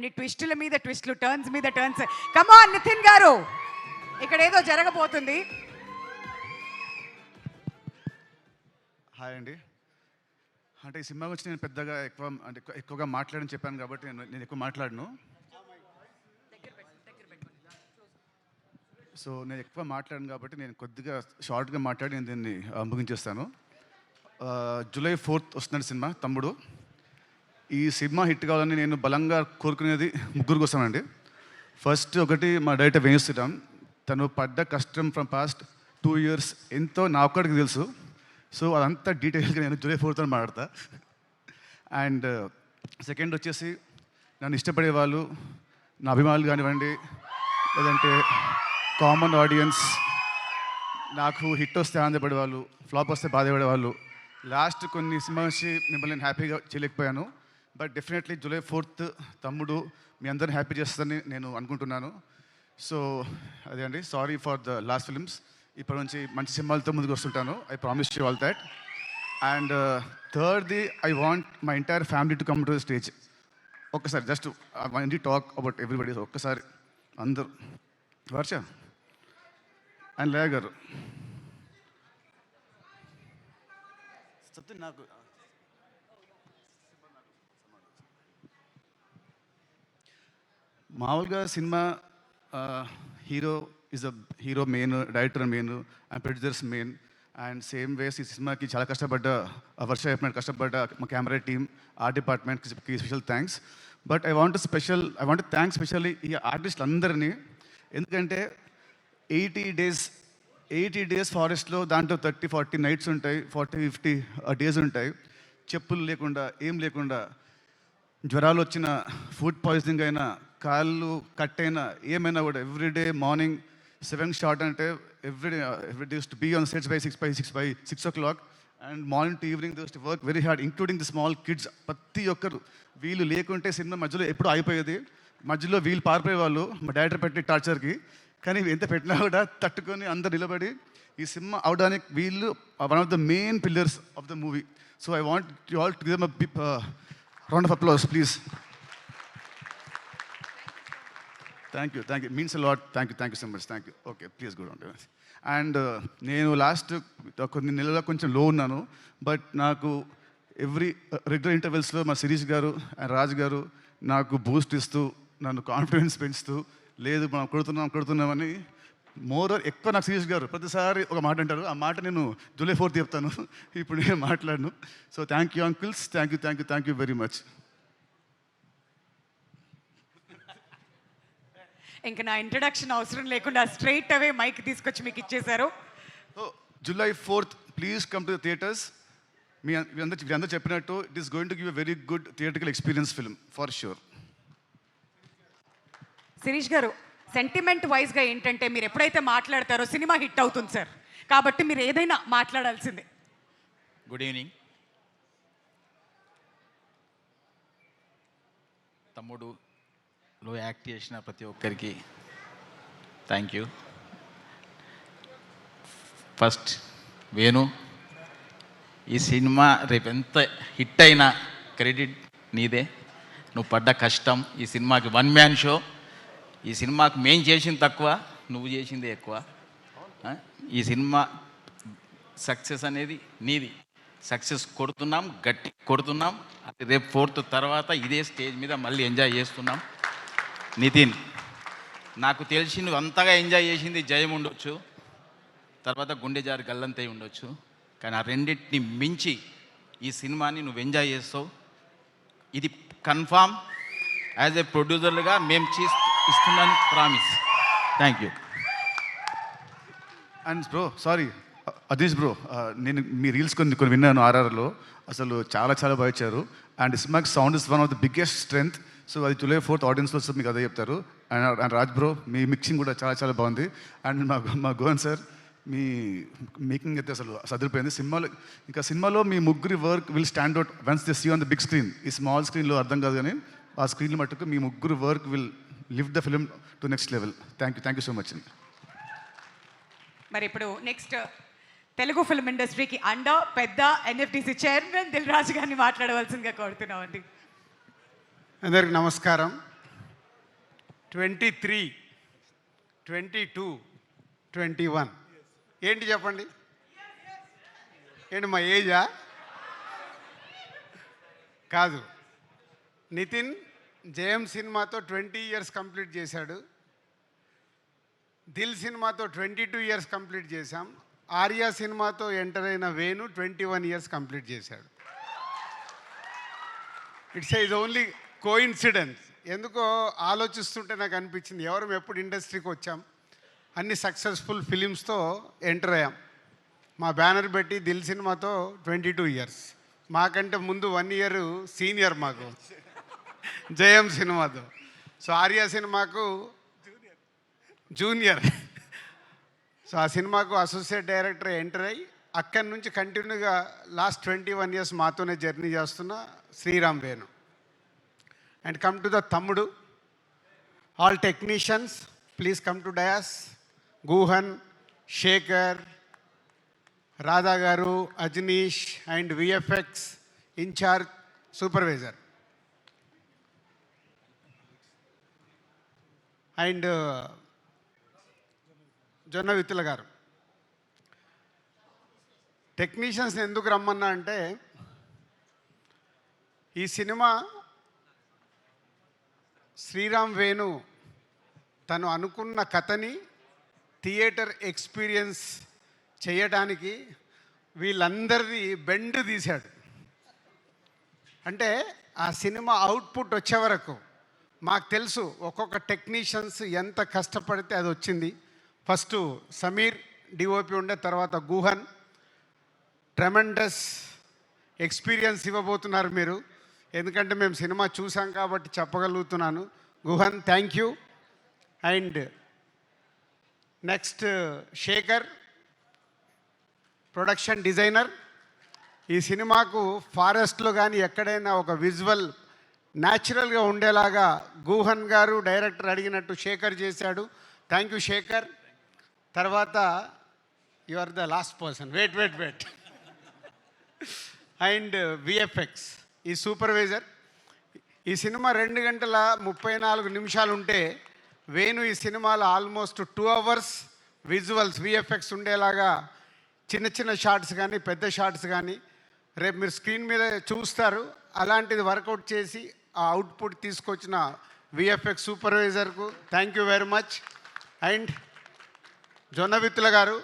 నీ ట్విస్టుల మీద ట్విస్టులు టర్న్స్ మీద turns come on Nitin garu. ఇక్కడ ఏదో జరగబోతుంది. హాయ్ అండి. అంటే ఈ సినిమా గురించి నేను పెద్దగా ఎక్కువ అంటే ఎక్కువ- ఎక్కువగా మాట్లాడని చెప్పాను కాబట్టి నేను నేను ఎక్కువ మాట్లాడను. సో నేను ఎక్కువ మాట్లాడను కాబట్టి నేను కొద్దిగా షార్ట్గా మాట్లాడి నేను దీన్ని ఆ, ముగించేస్తాను. Uh, ఆ, జూలై ఫోర్త్ వస్తున్నాడు సినిమా తమ్ముడు. ఈ సినిమా హిట్ కావాలని నేను బలంగా కోరుకునేది ముగ్గురు కోసమండి ఫస్ట్ ఒకటి మా డైరెక్టర్ వేణుశ్రీరామ్ తను పడ్డ కష్టం ఫ్రమ్ పాస్ట్ టూ ఇయర్స్ ఎంతో నా ఒక్కడికి తెలుసు. సో అదంతా డీటెయిల్గా నేను జూలై ఫోర్త్ అని మాట్లాడతా. అండ్ సెకండ్ uh, వచ్చేసి నన్ను ఇష్టపడే వాళ్ళు నా అభిమానులు కానివ్వండి లేదంటే కామన్ ఆడియన్స్ నాకు హిట్ వస్తే ఆనందపడే వాళ్ళు ఫ్లాప్ వస్తే బాధపడే వాళ్ళు లాస్ట్ కొన్ని సినిమా వచ్చి మిమ్మల్ని నేను హ్యాపీగా చేయలేకపోయాను. బట్ డెఫినెట్లీ జూలై ఫోర్త్ తమ్ముడు మీ అందరిని హ్యాపీ చేస్తుందని నేను అనుకుంటున్నాను. సో అదే అండి sorry for the last films ఇప్పటి నుంచి మంచి సినిమాలతో ముందుకు వస్తుంటాను. I promise you all that and థర్డ్ది I want my entire family to come to the stage ఒక్కసారి just I talk about everybody ఒక్కసారి అందరూ. వర్ష అండ్ లయ గారు. నాకు మామూలుగా cinema hero is a hero main director main and producers main and same ways ఈ సినిమాకి చాలా కష్టపడ్డ వర్ష చెప్పినట్టు కష్టపడ్డ మా కెమెరా టీమ్ ఆర్ట్ డిపార్ట్మెంట్కి special thanks. But I want special I want thanks specially ఈ ఆర్టిస్టులు అందరినీ. ఎందుకంటే ఎయిటీ డేస్ ఎయిటీ డేస్ ఫారెస్ట్లో దాంట్లో థర్టీ ఫార్టీ నైట్స్ ఉంటాయి ఫార్టీ ఫిఫ్టీ డేస్ ఉంటాయి. చెప్పులు లేకుండా ఏం లేకుండా జ్వరాలు వచ్చిన ఫుడ్ పాయిజనింగ్ అయినా కాళ్ళు కట్ అయినా ఏమైనా కూడా ఎవ్రీడే మార్నింగ్ సెవెన్ షార్ట్ అంటే every every days to be on sets by six by six by six o'clock and morning to evening those to work very hard including the small kids ప్రతి ఒక్కరు వీళ్ళు లేకుంటే cinema మధ్యలో ఎప్పుడు అయిపోయేది మధ్యలో వీళ్ళు పారిపోయేవాళ్ళు మా డైరెక్టర్ పెట్టి టార్చర్కి కానీ ఎంత పెట్టినా కూడా తట్టుకొని అందరు నిలబడి ఈ సినిమా అవడానికి వీళ్ళు one of the main pillars of the movie so I want you all to give round of applause please thank you thank you means lot thank you thank you so much thank you okay please good on and నేను last uh, కొన్ని నెలల్లో కొంచెం uh, లో ఉన్నాను. But నాకు every regular ఇంటర్వెల్స్లో మా సిరీష్ గారు and Raj గారు నాకు బూస్ట్ ఇస్తూ నన్ను కాన్ఫిడెన్స్ పెంచుతూ లేదు మనం కొడుతున్నాం కొడుతున్నామని మోర్ ఎక్కువ నాకు సిరీష్ గారు ప్రతిసారి ఒక మాట అంటారు. ఆ మాట నేను జూలై ఫోర్త్ చెప్తాను. ఇప్పుడు నేను మాట్లాడను. So thank you uncles thank you thank you thank you very much ఇంకా నా ఇంట్రడక్షన్ అవసరం లేకుండా స్ట్రైట్ అవే మైక్ తీసుకొచ్చి మీకు ఇచ్చేశారు. So July fourth please come to theatres మీ అందరూ మీ అందరూ చెప్పినట్టు it is going to give a very good theatrical experience film for sure Shirish garu sentiment వైజ్గా ఏంటంటే మీరు ఎప్పుడైతే మాట్లాడతారో సినిమా హిట్ అవుతుంది సార్. కాబట్టి మీరు ఏదైనా మాట్లాడాల్సిందే. గుడ్ ఈవినింగ్ లో యాక్ట్ చేసిన ప్రతి ఒక్కరికి థ్యాంక్ యూ. ఫస్ట్ వేణు ఈ సినిమా రేపు ఎంత హిట్ అయినా క్రెడిట్ నీదే. నువ్వు పడ్డ కష్టం ఈ సినిమాకి వన్ మ్యాన్ షో. ఈ సినిమాకి మేం చేసింది తక్కువ నువ్వు చేసింది ఎక్కువ. ఈ సినిమా సక్సెస్ అనేది నీది. సక్సెస్ కొడుతున్నాం గట్టి కొడుతున్నాం. అది రేపు ఫోర్త్ తర్వాత ఇదే స్టేజ్ మీద మళ్ళీ ఎంజాయ్ చేస్తున్నాం. నితిన్ నాకు తెలిసి నువ్వు అంతగా ఎంజాయ్ చేసింది జయం ఉండొచ్చు తర్వాత గుండె జారి గల్లంతై ఉండొచ్చు కానీ ఆ రెండింటిని మించి ఈ సినిమాని నువ్వు ఎంజాయ్ చేస్తావు. ఇది కన్ఫామ్ యాజ్ ఏ ప్రొడ్యూసర్లుగా మేము చే ఇస్తున్నాను promise thank you and bro sorry Adheesh bro నేను మీ రీల్స్ కొన్ని కొన్ని విన్నాను ఆర్ఆర్లో అసలు చాలా చాలా బాగా ఇచ్చారు. అండ్ సినిమాకి sound is one of the biggest strength so అది జూలై ఫోర్త్ ఆడియన్స్లో వస్తే మీకు అదే చెప్తారు. అండ్ అండ్ రాజ్ బ్రో మీ మిక్సింగ్ కూడా చాలా చాలా బాగుంది. అండ్ మా మా గోవన్ సార్ మీ మేకింగ్ అయితే అసలు సదిరిపోయింది. సినిమాలో ఇంకా సినిమాలో మీ ముగ్గురి work will stand out once they see on the big screen ఈ స్మాల్ స్క్రీన్లో అర్థం కాదు కానీ ఆ స్క్రీన్ మట్టుకు మీ ముగ్గురు work will lift the film to next level thank you thank you so much అండి మరి ఇప్పుడు నెక్స్ట్ తెలుగు ఫిల్మ్ ఇండస్ట్రీకి అండ పెద్ద ఎన్ఎఫ్డిసి చైర్మన్ దిల్ రాజు గారిని మాట్లాడవలసిందిగా కోరుతున్నామండి. అందరికి నమస్కారం. Twenty three twenty two twenty one. ఏంటి చెప్పండి? ఏంటి మా ఏజా? కాదు. నితిన్ జయం సినిమాతో ట్వంటీ ఇయర్స్ కంప్లీట్ చేశాడు. దిల్ సినిమాతో ట్వంటీ టూ ఇయర్స్ కంప్లీట్ చేశాం. ఆర్యా సినిమాతో ఎంటర్ అయిన Venu twenty one years complete చేశాడు. ఇట్స్ ఇస్ ఓన్లీ కోయిన్సిడెన్స్ ఎందుకో ఆలోచిస్తుంటే నాకు అనిపించింది ఎవరు ఎప్పుడు ఇండస్ట్రీకి వచ్చాం? అన్ని సక్సెస్ఫుల్ ఫిలిమ్స్తో ఎంటర్ అయ్యాం. మా బ్యానర్ పెట్టి దిల్ సినిమాతో ట్వంటీ టూ ఇయర్స్ మాకంటే ముందు వన్ ఇయర్ సీనియర్ మాకు. జయం సినిమాతో. సో ఆర్య సినిమాకు జూనియర్ సో ఆ సినిమాకు అసోసియేట్ డైరెక్టర్ ఎంటర్ అయ్యి అక్కడి నుంచి కంటిన్యూగా లాస్ట్ ట్వంటీ వన్ ఇయర్స్ మాతోనే జర్నీ చేస్తున్న Sriram Venu. And come to the Thammudu all technicians please come to dais Guhan Sekhar Radha garu Ajaneesh and VFX incharge supervisor and Jonnavithula garu technicians ఎందుకు రమ్మన్నా అంటే ఈ cinema Sriram Venu తను అనుకున్న కథని theatre experience చేయడానికి వీళ్ళందరినీ బెండ్ తీశాడు. అంటే ఆ సినిమా అవుట్పుట్ వచ్చే వరకు మాకు తెలుసు ఒక్కొక్క టెక్నీషియన్స్ ఎంత కష్టపడితే అది వచ్చింది. ఫస్ట్ సమీర్ డిఓపి ఉండే తర్వాత గుహన్. ట్రెమెండస్ ఎక్స్పీరియన్స్ ఇవ్వబోతున్నారు మీరు. ఎందుకంటే మేము సినిమా చూసాం కాబట్టి చెప్పగలుగుతున్నాను. Guhan thank you and next Sekhar production designer ఈ సినిమాకు ఫారెస్ట్లో కానీ ఎక్కడైనా ఒక విజువల్ న్యాచురల్గా ఉండేలాగా గూహన్ గారు డైరెక్టర్ అడిగినట్టు శేఖర్ చేశాడు. Thank you Sekhar. తర్వాత you are the last person wait wait wait and VFX ఈ సూపర్వైజర్ ఈ సినిమా రెండు గంటల ముప్పై నాలుగు నిమిషాలు ఉంటే వేణు ఈ సినిమాలో almost two hours visuals VFX ఉండేలాగా చిన్న చిన్న షార్ట్స్ కానీ పెద్ద షార్ట్స్ కానీ రేపు మీరు స్క్రీన్ మీద చూస్తారు. అలాంటిది వర్కౌట్ చేసి ఆ అవుట్పుట్ తీసుకొచ్చిన VFX సూపర్వైజర్కు thank you very much and Jonnavithula garu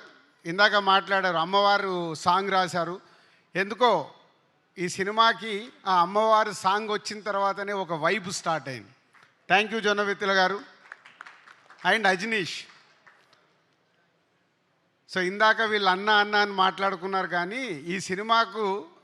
ఇందాక మాట్లాడారు అమ్మవారు సాంగ్ రాశారు. ఎందుకో ఈ సినిమాకి ఆ అమ్మవారు సాంగ్ వచ్చిన తర్వాతనే ఒక వైబ్ స్టార్ట్ అయింది. Thank you Jonnavithula garu. And Ajaneesh. So ఇందాక వీళ్ళు అన్న అన్న అని మాట్లాడుకున్నారు కానీ ఈ సినిమాకు